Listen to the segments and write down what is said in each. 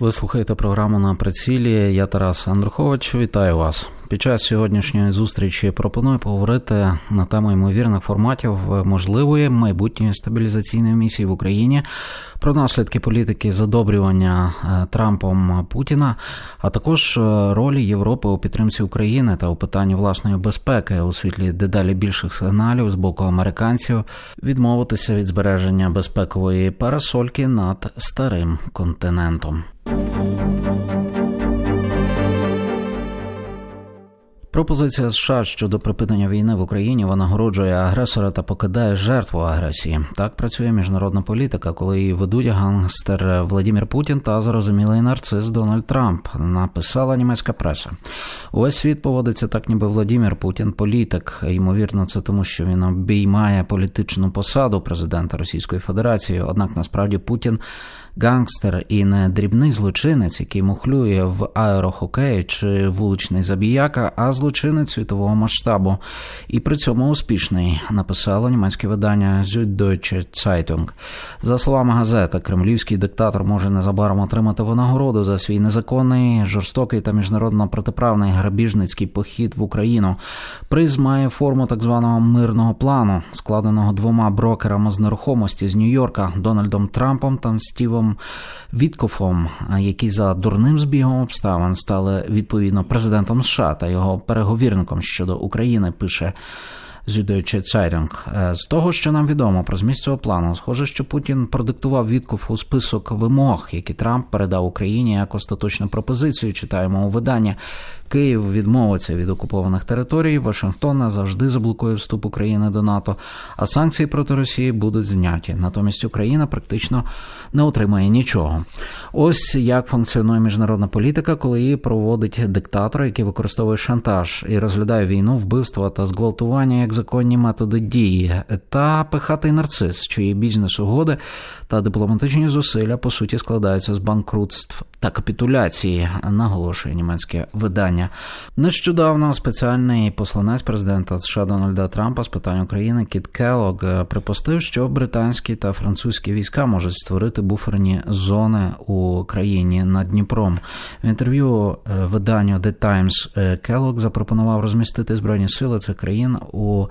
Ви слухаєте програму на прицілі. Я Тарас Андрухович. Вітаю вас. Під час сьогоднішньої зустрічі пропоную поговорити на тему ймовірних форматів можливої майбутньої стабілізаційної місії в Україні, про наслідки політики задобрювання е, Трампом Путіна, а також е, ролі Європи у підтримці України та у питанні власної безпеки у світлі дедалі більших сигналів з боку американців відмовитися від збереження безпекової парасольки над старим континентом. Пропозиція США щодо припинення війни в Україні винагороджує агресора та покидає жертву агресії. Так працює міжнародна політика, коли її ведуть гангстер Владимир Путін та зрозумілий нарцис Дональд Трамп. Написала німецька преса. Увесь світ поводиться так, ніби Владимир Путін політик. Ймовірно, це тому, що він обіймає політичну посаду президента Російської Федерації. Однак насправді Путін гангстер і не дрібний злочинець, який мухлює в аерохокеї чи вуличний забіяка, а злочинець світового масштабу. І при цьому успішний написало німецьке видання Süddeutsche Zeitung. За словами газети, кремлівський диктатор може незабаром отримати винагороду за свій незаконний, жорстокий та міжнародно протиправний грабіжницький похід в Україну. Приз має форму так званого мирного плану, складеного двома брокерами з нерухомості з Нью-Йорка Дональдом Трампом та Стівом Віткофом, які за дурним збігом обставин стали відповідно президентом США та його переговірником щодо України. Пише Süddeutsche Zeitung. З того, що нам відомо про зміст цього плану, схоже, що Путін продиктував Віткофу список вимог, які Трамп передав Україні як остаточну пропозицію. Читаємо у виданні. Київ відмовиться від окупованих територій. Вашингтон завжди заблокує вступ України до НАТО, а санкції проти Росії будуть зняті. Натомість Україна практично не отримає нічого. Ось як функціонує міжнародна політика, коли її проводить диктатор, який використовує шантаж і розглядає війну, вбивства та зґвалтування як законні методи дії, та пихатий нарцис, чиї бізнес-угоди та дипломатичні зусилля по суті складаються з банкрутств та капітуляції, наголошує німецьке видання. Нещодавно спеціальний посланець президента США Дональда Трампа з питань України Кіт Келлог припустив, що британські та французькі війська можуть створити буферні зони у країні над Дніпром. В інтерв'ю виданню The Times Келлог запропонував розмістити збройні сили цих країн у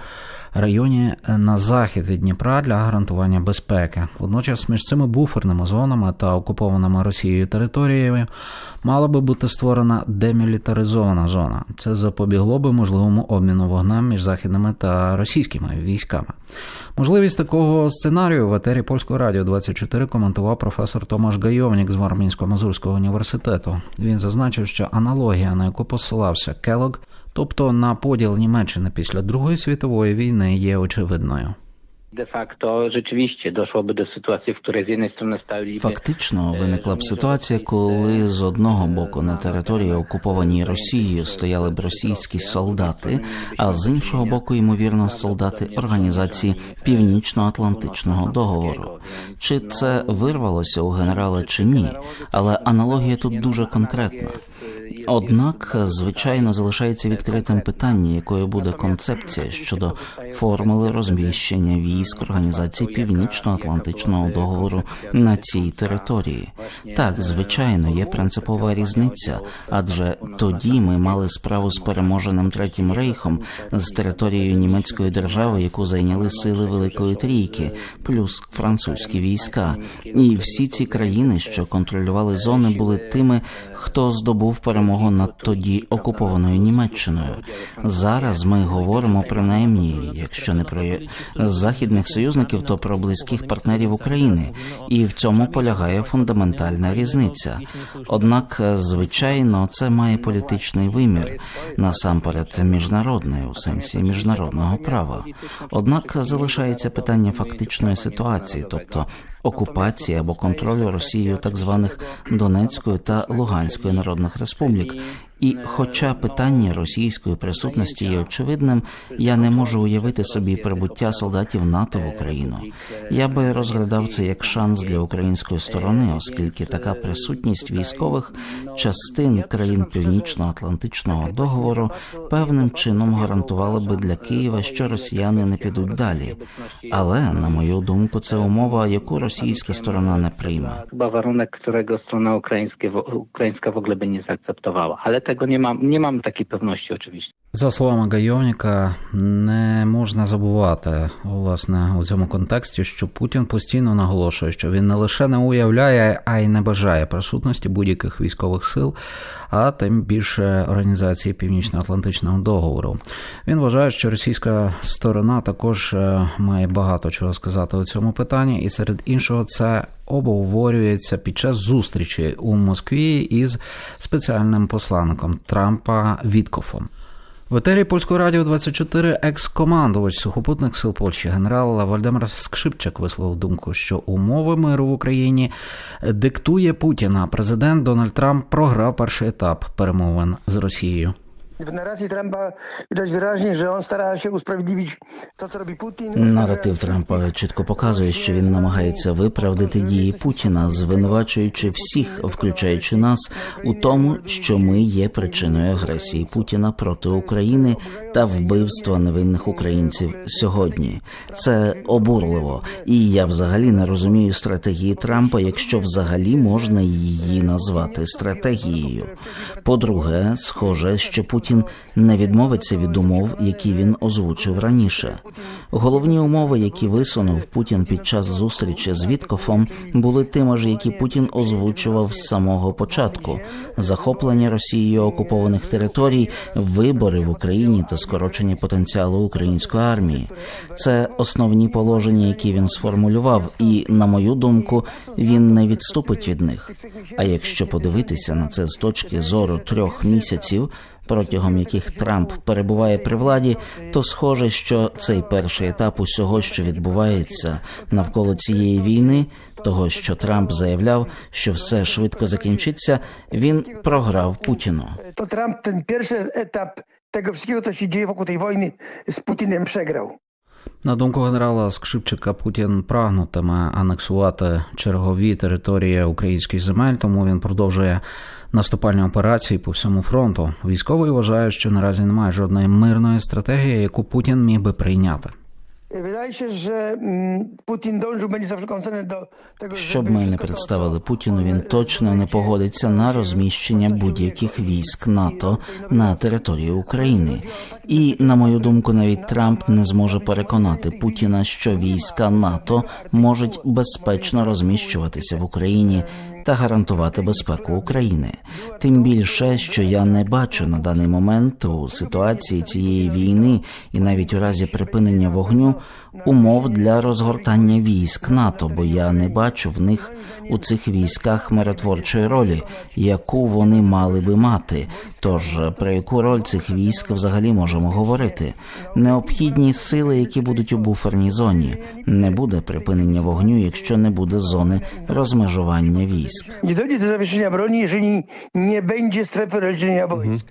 районі на захід від Дніпра для гарантування безпеки. Водночас між цими буферними зонами та окупованими Росією територіями мала би бути створена демілітаризована зона. Це запобігло би можливому обміну вогнем між західними та російськими військами. Можливість такого сценарію в етері польського радіо 24 коментував професор Томаш Гайовнік з Вармінсько-Мазурського університету. Він зазначив, що аналогія, на яку посилався Келог, тобто на поділ Німеччини після Другої світової війни, є очевидною. De facto rzeczywiście doszłoby do sytuacji, w której z jednej strony stali Фактично виникла б ситуація, коли з одного боку на території окупованій Росією стояли б російські солдати, а з іншого боку, ймовірно, солдати організації Північно-Атлантичного договору. Чи це вирвалося у генерала чи ні? Але аналогія тут дуже конкретна. Однак, звичайно, залишається відкритим питання, якою буде концепція щодо формули розміщення військ організації Північно-Атлантичного договору на цій території. Так, звичайно, є принципова різниця, адже тоді ми мали справу з переможеним третім рейхом з територією німецької держави, яку зайняли сили Великої Трійки, плюс французькі війська. І всі ці країни, що контролювали зони, були тими, хто здобув перемогу над тоді окупованою Німеччиною. Зараз ми говоримо принаймні, якщо не про західних союзників, то про близьких партнерів України, і в цьому полягає фундаментальна різниця. Однак, звичайно, це має політичний вимір насамперед міжнародний у сенсі міжнародного права. Однак залишається питання фактичної ситуації, тобто окупації або контролю Росією так званих Донецької та Луганської народних республік. І, хоча питання російської присутності є очевидним, я не можу уявити собі прибуття солдатів НАТО в Україну. Я би розглядав це як шанс для української сторони, оскільки така присутність військових частин країн Північно-Атлантичного договору певним чином гарантувала би для Києва, що росіяни не підуть далі. Але на мою думку, це умова, яку rosійська сторона не прийме. Którego strona ukraińskie, ukraińska w ogóle by nie zaakceptowała. Ale tego nie mam, nie mam takiej pewności oczywiście. За словами Гайовніка, не можна забувати власне у цьому контексті, що Путін постійно наголошує, що він не лише не уявляє, а й не бажає присутності будь-яких військових сил, а тим більше організації Північно-Атлантичного договору. Він вважає, що російська сторона також е, має багато чого сказати у цьому питанні, і серед іншого це обговорюється під час зустрічі у Москві із спеціальним посланником Трампа Віткофом. В етері польського радіо 24 екс-командувач сухопутних сил Польщі генерал Вальдемар Скшипчак висловив думку, що умови миру в Україні диктує Путіна. президент Дональд Трамп програв перший етап перемовин з Росією. W narracji Trumpa widać wyraźnie, że on stara się usprawiedliwić to, co robi Putin. Наратив Трампа чітко показує, що він намагається виправдати дії Путіна, звинувачуючи всіх, включаючи нас, у тому, що ми є причиною агресії Путіна проти України та вбивства невинних українців сьогодні. Це обурливо, і я взагалі не розумію стратегії Трампа, якщо взагалі можна її назвати стратегією. По-друге, схоже, що Путін не відмовиться від умов, які він озвучив раніше. Головні умови, які висунув Путін під час зустрічі з Віткофом, були тими ж, які Путін озвучував з самого початку: захоплення Росією окупованих територій, вибори в Україні та скорочення потенціалу української армії. Це основні положення, які він сформулював, і на мою думку, він не відступить від них. А якщо подивитися на це з точки зору трьох місяців, протягом яких Трамп перебуває при владі, то схоже, що цей перший етап усього, що відбувається навколо цієї війни, того, що Трамп заявляв, що все швидко закінчиться, він програв Путіну. To Trump ten pierwszy etap tego wszystkiego, co się dzieje wokół tej wojny z Putinem przegrał. На думку генерала Скшипчика, Путін прагнутиме анексувати чергові території українських земель, тому він продовжує наступальні операції по всьому фронту. Військовий вважає, що наразі немає жодної мирної стратегії, яку Путін міг би прийняти. Wydaje się, że Putin dążył będzie za wszelką cenę do tego, Щоб ми не представили Путіну, він точно не погодиться на розміщення будь-яких військ НАТО на території України. І на мою думку, навіть Трамп не зможе переконати Путіна, що війська НАТО можуть безпечно розміщуватися в Україні та гарантувати безпеку України. Тим більше, що я не бачу на даний момент у ситуації цієї війни і навіть у разі припинення вогню умов для розгортання військ НАТО, бо я не бачу в них у цих військах миротворчої ролі, яку вони мали би мати. Тож про яку роль цих військ взагалі можемо говорити? Необхідні сили, які будуть у буферній зоні. Не буде припинення вогню, якщо не буде зони розмежування військ. Dojdzie do zawieszenia broni, jeżeli nie będzie strefy rozdzielenia wojsk.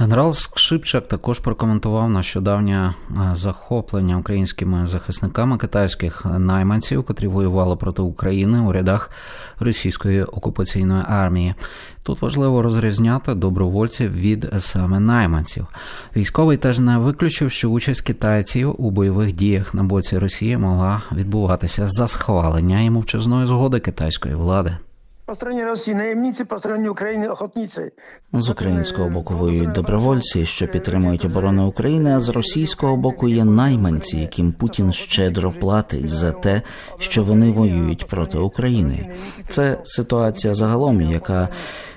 Генерал Скшипчак також прокоментував нещодавнє е, захоплення українськими захисниками китайських найманців, котрі воювали проти України у рядах російської окупаційної армії. Тут важливо розрізняти добровольців від саме найманців. Військовий теж не виключив, що участь китайців у бойових діях на боці Росії могла відбуватися за схвалення і мовчазної згоди китайської влади. Po стороні Росії наємниці, по стороні України охотниці. З українського боку воюють добровольці, що підтримують оборону України, а з російського боку є найманці, яким Путін щедро платить за те, що вони воюють проти України. Це ситуація загалом, яка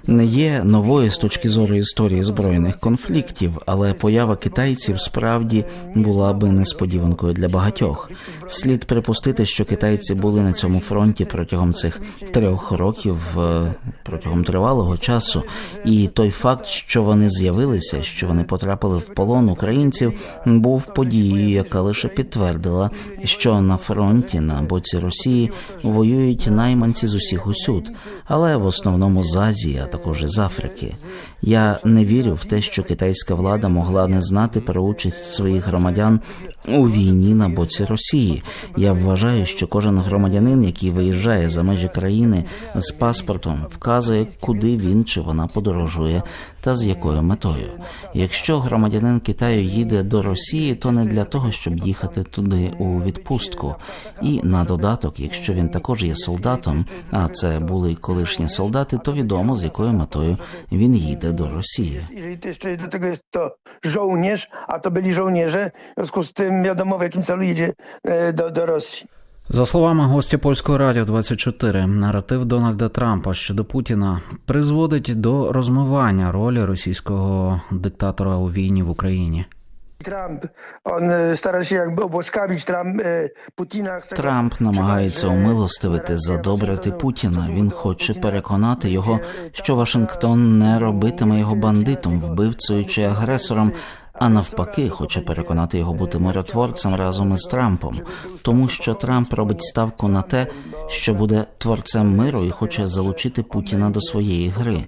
не є новою з точки зору історії збройних конфліктів, але поява китайців справді була би несподіванкою для багатьох. Слід припустити, що китайці були на цьому фронті протягом цих трьох років, е, протягом тривалого часу, і той факт, що вони з'явилися, що вони потрапили в полон українців, був подією, яка лише підтвердила, що на фронті на боці Росії воюють найманці з усіх усюд, але в основному з Азії, також із Африки. Я не вірю в те, що китайська влада могла не знати про участь своїх громадян у війні на боці Росії. Я вважаю, що кожен громадянин, який виїжджає за межі країни з паспортом, вказує, куди він чи вона подорожує та з якою метою. Якщо громадянин Китаю їде до Росії, то не для того, щоб їхати туди у відпустку. І на додаток, якщо він також є солдатом, а це були колишні солдати, то відомо з якою метою він їде до Росії. Ще to jeszcze do tego jest to żołnierz, a зв'язку з тим відомо, в z цілу їде до jakim celu jedzie do, do Rosji. За словами гостя польського радіо 24, наратив Дональда Трампа щодо Путіна призводить до розмивання ролі російського диктатора у війні в Україні. Он się jakby obłaskawić Trump, e, Putina. Chce go Трамп намагається умилостивити, задобрити Путіна. Він хоче переконати його, що Вашингтон не робитиме його бандитом, вбивцею чи агресором. А навпаки, хоче переконати його бути миротворцем разом із Трампом, тому що Трамп робить ставку на те, що буде творцем миру і хоче залучити Путіна до своєї гри.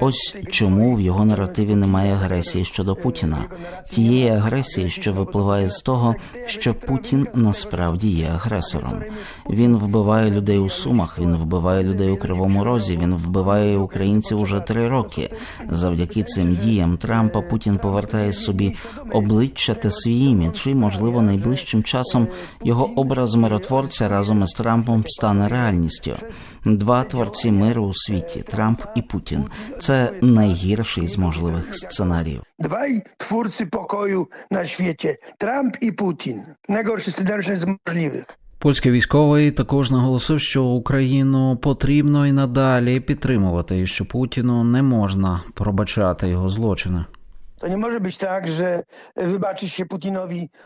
Ось чому в його наративі немає агресії щодо Путіна, тієї агресії, що випливає з того, що Путін насправді є агресором. Він вбиває людей у Сумах, він вбиває людей у Кривому Розі, він вбиває українців уже три роки. Завдяки цим діям Трампа Путін повертає собі обличчя та свій імідж, і, можливо, найближчим часом його образ миротворця разом із Трампом стане реальністю. Два творці миру у світі Трамп і Путін. Це найгірший з можливих сценаріїв. Dwaj twórcy pokoju na świecie, Trump i Putin. Najgorszy scenariusz z możliwych. Польський військовий також наголосив, що Україну потрібно і надалі підтримувати, і що Путіну не можна пробачати його злочини.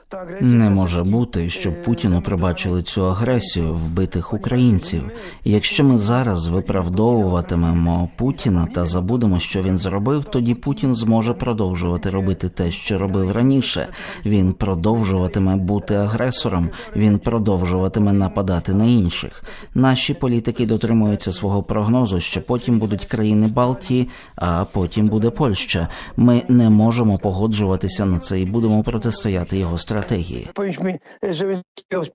To. Не може бути, щоб Путіну пробачили цю агресію вбитих українців. І Якщо ми зараз виправдовуватимемо Путіна та забудемо, що він зробив, тоді Путін зможе продовжувати робити те, що робив раніше. Він продовжуватиме бути агресором, він продовжуватиме нападати на інших. Наші політики дотримуються свого прогнозу, що потім будуть країни Балтії, а потім буде Польща. Ми не можемо погоджуватися на це і будемо протистояти його стратегії. Powinniśmy, żeby w.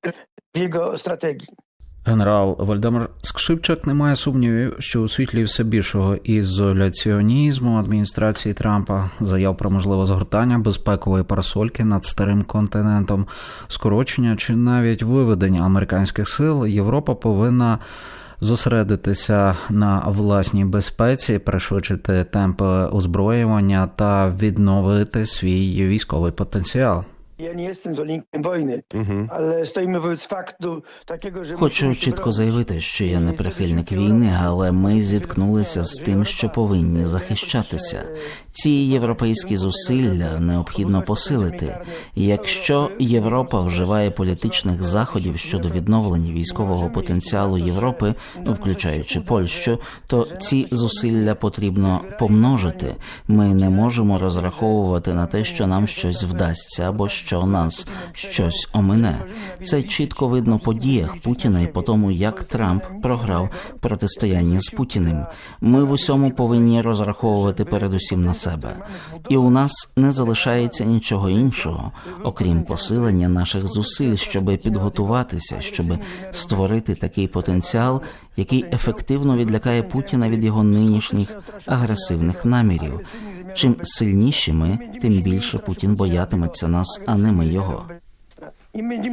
Генерал Вальдемар Скшипчак не має сумнівів, що у світлі все більшого ізоляціонізму адміністрації Трампа заяв про можливе згортання безпекової парасольки над старим континентом, скорочення чи навіть виведення американських сил, Європа повинна зосередитися на власній безпеці, пришвидшити темпи озброювання та відновити свій військовий потенціал. Ja nie jestem zwolennikiem wojny, ale stoimy wobec faktu takiego, że Хочу чітко заявити, що я не прихильник війни, але ми зіткнулися з тим, що повинні захищатися. Ці європейські зусилля необхідно посилити. Якщо Європа вживає політичних заходів щодо відновлення військового потенціалу Європи, включаючи Польщу, то ці зусилля потрібно помножити. Ми не можемо розраховувати на те, що нам щось вдасться або що нас щось омине. Це чітко видно по діях Путіна і по тому, як Трамп програв протистояння з Путіним. Ми в усьому повинні розраховувати передусім на себе. І у нас не залишається нічого іншого, окрім посилення наших зусиль, щоб підготуватися, щоб створити такий потенціал, який ефективно відлякає Путіна від його нинішніх агресивних намірів. Чим сильніші ми, тим більше Путін боятиметься нас, а не ми його.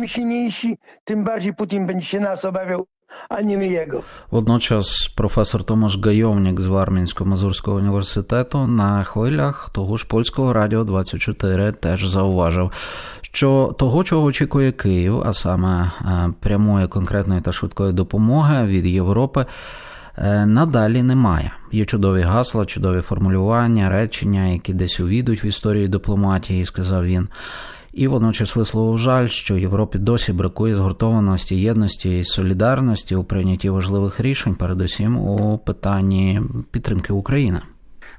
Silniejsi, tym bardziej Putin będzie się nas obawiał, a nie my jego. Водночас професор Томаш Гайовнік з Вармінсько-Мазурського університету на хвилях того ж польського радіо 24 теж зауважив, що того, чого очікує Київ, а саме е, прямої конкретної та швидкої допомоги від Європи. Е, Надалі немає. Є чудові гасла, чудові формулювання, речення, які десь увійдуть в історію дипломатії, сказав він. І водночас висловив жаль, що Європі досі бракує згуртованості, єдності і солідарності у прийнятті важливих рішень, передусім у питанні підтримки України.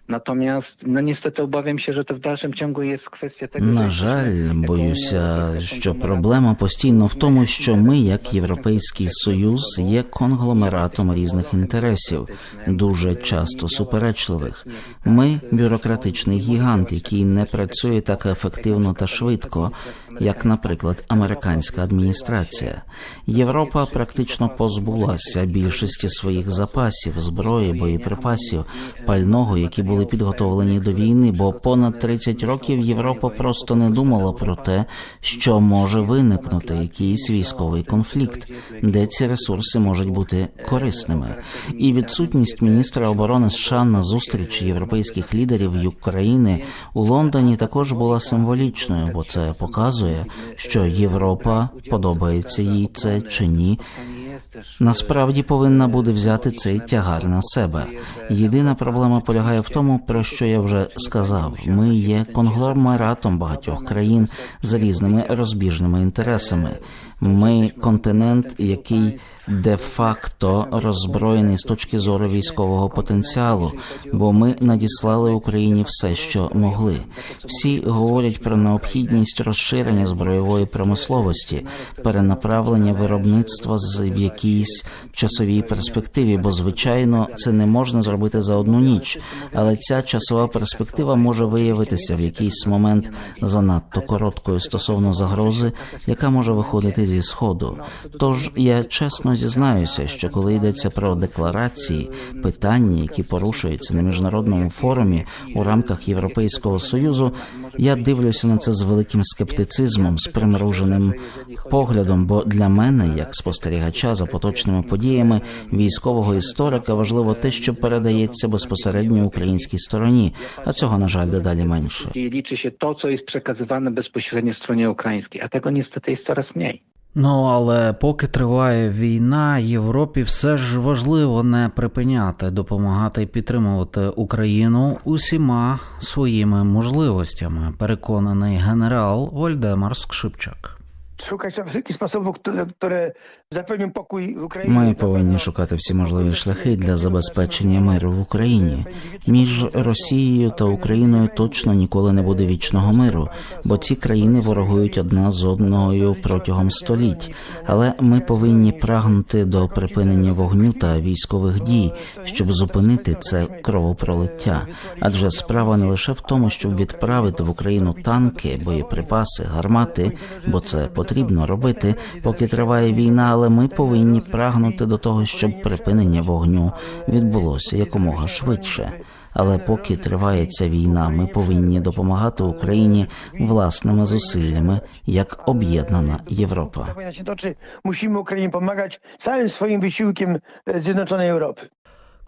Natomiast no niestety obawiam się, że to w dalszym ciągu jest kwestia tego, На жаль, боюся, що проблема постійно в тому, що ми, як Європейський Союз, є конгломератом різних інтересів, дуже часто суперечливих. Ми бюрократичний гігант, який не працює так ефективно та швидко, як, наприклад, американська адміністрація. Європа практично позбулася більшості своїх запасів, зброї, боєприпасів, пального, які були підготовлені до війни, бо понад 30 років Європа просто не думала про те, що може виникнути якийсь військовий конфлікт, де ці ресурси можуть бути корисними. І відсутність міністра оборони США на зустрічі європейських лідерів України у Лондоні також була символічною, бо це показує, що Європа подобається їй це чи ні. Насправді повинна буде взяти цей тягар на себе. Єдина проблема полягає в тому, про що я вже сказав. Ми є конгломератом багатьох країн з різними розбіжними інтересами. Ми континент, який де-факто роззброєний з точки зору військового потенціалу, бо ми надіслали Україні все, що могли. Всі говорять про необхідність розширення збройової промисловості, перенаправлення виробництва з в якійсь часовій перспективі, бо звичайно це не можна зробити за одну ніч, але ця часова перспектива може виявитися в якийсь момент занадто короткою стосовно загрози, яка може виходити зі сходу. Тож я чесно зізнаюся, що коли йдеться про декларації, питання, які порушуються на міжнародному форумі у рамках Європейського союзу, я дивлюся на це з великим скептицизмом, з примруженим поглядом. Бо для мене, як спостерігача за поточними подіями військового історика, важливо те, що передається безпосередньо українській стороні, а цього на жаль дедалі менше. I то, що є безпосередньо стороні bezpośrednio а niestety jest coraz mniej. Ну але поки триває війна, Європі все ж важливо не припиняти допомагати і підтримувати Україну усіма своїми можливостями. Переконаний генерал Вольдемар Скшипчак. Wszystkich sposobów, które, które zapewnią pokój w Ukrainie. Ми повинні шукати всі можливі шляхи для забезпечення миру в Україні. Між Росією та Україною точно ніколи не буде вічного миру, бо ці країни ворогують одна з одною протягом століть. Але ми повинні прагнути до припинення вогню та військових дій, щоб зупинити це кровопролиття. Адже справа не лише в тому, щоб відправити в Україну танки, боєприпаси, гармати, бо це потрібно робити, поки триває війна, але ми повинні прагнути до того, щоб припинення вогню відбулося якомога швидше. Але поки триває ця війна, ми повинні допомагати Україні власними зусиллями як об'єднана Європа. Ta wojna się toczy, musimy Ukrainie pomagać całym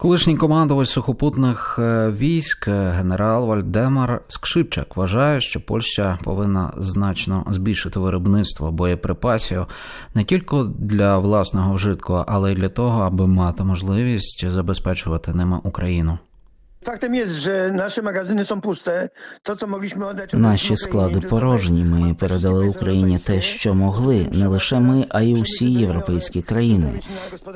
Колишній командувач сухопутних е, військ е, генерал Вальдемар Скшипчак вважає, що Польща повинна значно збільшити виробництво боєприпасів не тільки для власного вжитку, але й для того, аби мати можливість забезпечувати ними Україну. Faktem jest, że nasze magazyny są puste. To, co mogliśmy oddać... Наші склади порожні. Ми передали Україні те, що могли, не лише ми, а й усі європейські країни.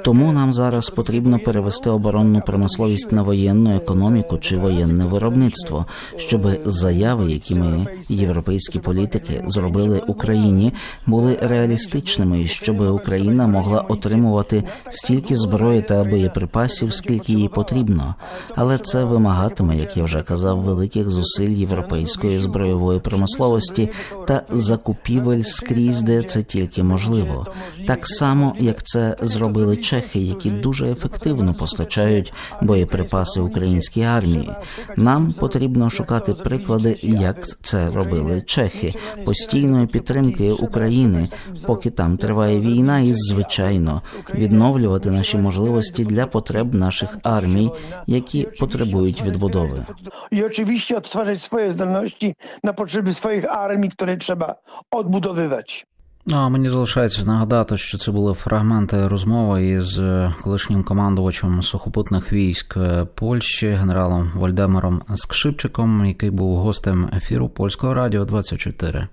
Тому нам зараз потрібно перевести оборонну промисловість на воєнну економіку чи воєнне виробництво, щоб заяви, які ми, європейські політики, зробили Україні, були реалістичними, і щоб Україна могла отримувати стільки зброї та боєприпасів, скільки їй потрібно. Але це вимагатиме, як я вже казав, великих зусиль європейської збройової промисловості та закупівель скрізь, де це тільки можливо. Так само, як це зробили чехи, які дуже ефективно постачають боєприпаси українській армії. Нам потрібно шукати приклади, як це робили чехи, постійної підтримки України, поки там триває війна, і звичайно відновлювати наші можливості для потреб наших армій, які потребують відбудови. I oczywiście odtwarzać swoje zdolności na potrzeby swoich armii, które trzeba odbudowywać. А мені залишається нагадати, що це були фрагменти розмови із е, колишнім командувачем сухопутних військ е, Польщі, генералом Вольдемаром Скшипчиком, який був гостем ефіру Польського радіо 24.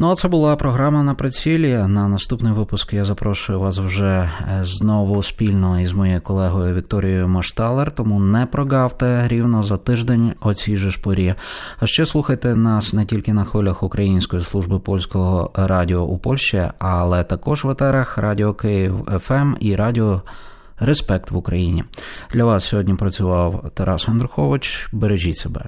Ну а це була програма на прицілі. На наступний випуск я запрошую вас вже е, знову спільно із моєю колегою Вікторією Машталер. Тому не прогавте рівно за тиждень о цій же ж порі. А ще слухайте нас не тільки на хвилях Української служби польського радіо у Польщі, але також в етерах Радіо Київ ФМ і Радіо Респект в Україні. Для вас сьогодні працював Тарас Андрухович. Бережіть себе.